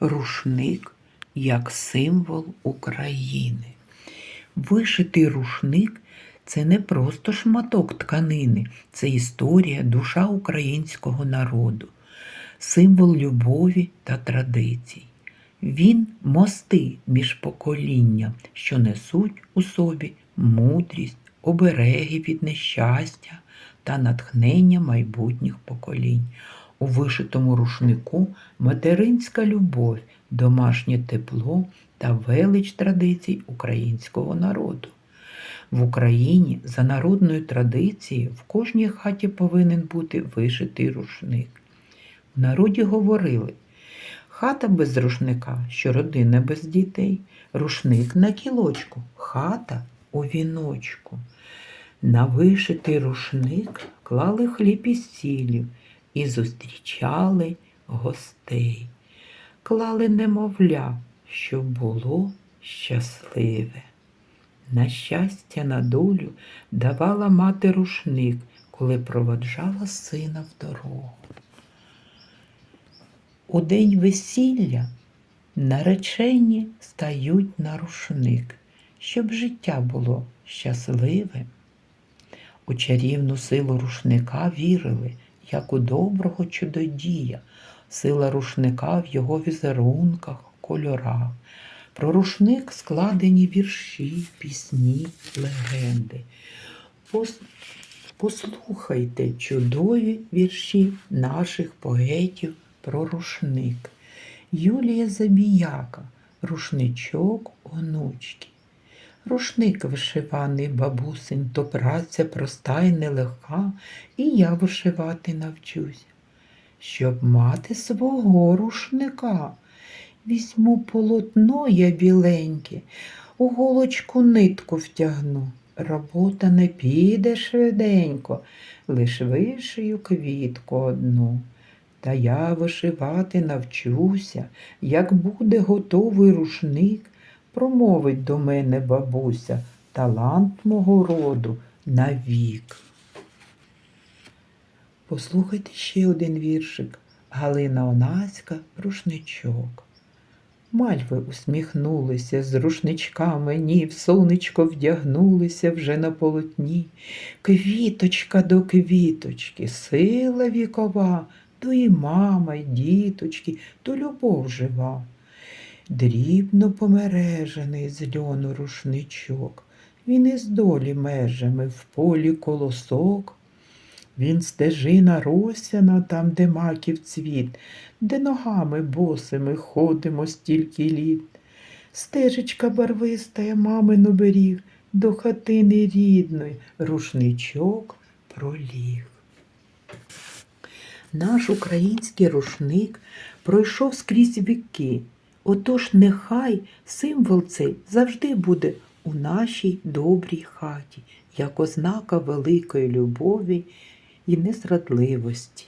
рушник як символ України. Вишитий рушник це не просто шматок тканини, це історія, душа українського народу, символ любові та традицій. Він мости між поколінням, що несуть у собі мудрість, обереги від нещастя та натхнення майбутніх поколінь. У вишитому рушнику материнська любов, домашнє тепло та велич традицій українського народу. В Україні за народною традицією в кожній хаті повинен бути вишитий рушник. В народі говорили, хата без рушника, що родина без дітей, рушник на кілочку, хата у віночку. На вишитий рушник клали хліб із сіллю і зустрічали гостей. Клали немовля, щоб було щасливе. На щастя, на долю давала мати рушник, коли проводжала сина в дорогу. У день весілля наречені стають на рушник, щоб життя було щасливе. У чарівну силу рушника вірили, як у доброго чудодія, сила рушника в його візерунках, кольорах. Про рушник складені вірші, пісні, легенди. Пос- Послухайте чудові вірші наших поетів про рушник. Юлія Забіяка, рушничок онучки. Рушник вишиваний бабусин, то праця проста й нелегка, і я вишивати навчусь. Щоб мати свого рушника, візьму полотно я біленьке, у голочку нитку втягну. Робота не піде швиденько, лиш вишию квітку одну. Та я вишивати навчуся, як буде готовий рушник, промовить до мене бабуся, талант мого роду навік. Послухайте ще один віршик. Галина Онаська, рушничок. Мальви усміхнулися з рушничками, ні, в сонечко вдягнулися вже на полотні. Квіточка до квіточки, сила вікова, то і мама, й діточки, то любов жива. Дрібно помережений з льону рушничок, він із долі межами в полі колосок. Він стежина росяна там, де маків цвіт, де ногами босими ходимо стільки літ. Стежечка барвистая мамин оберіг, до хатини рідної рушничок проліг. Наш український рушник пройшов скрізь віки, отож нехай символ цей завжди буде у нашій добрій хаті, як ознака великої любові і незрадливості.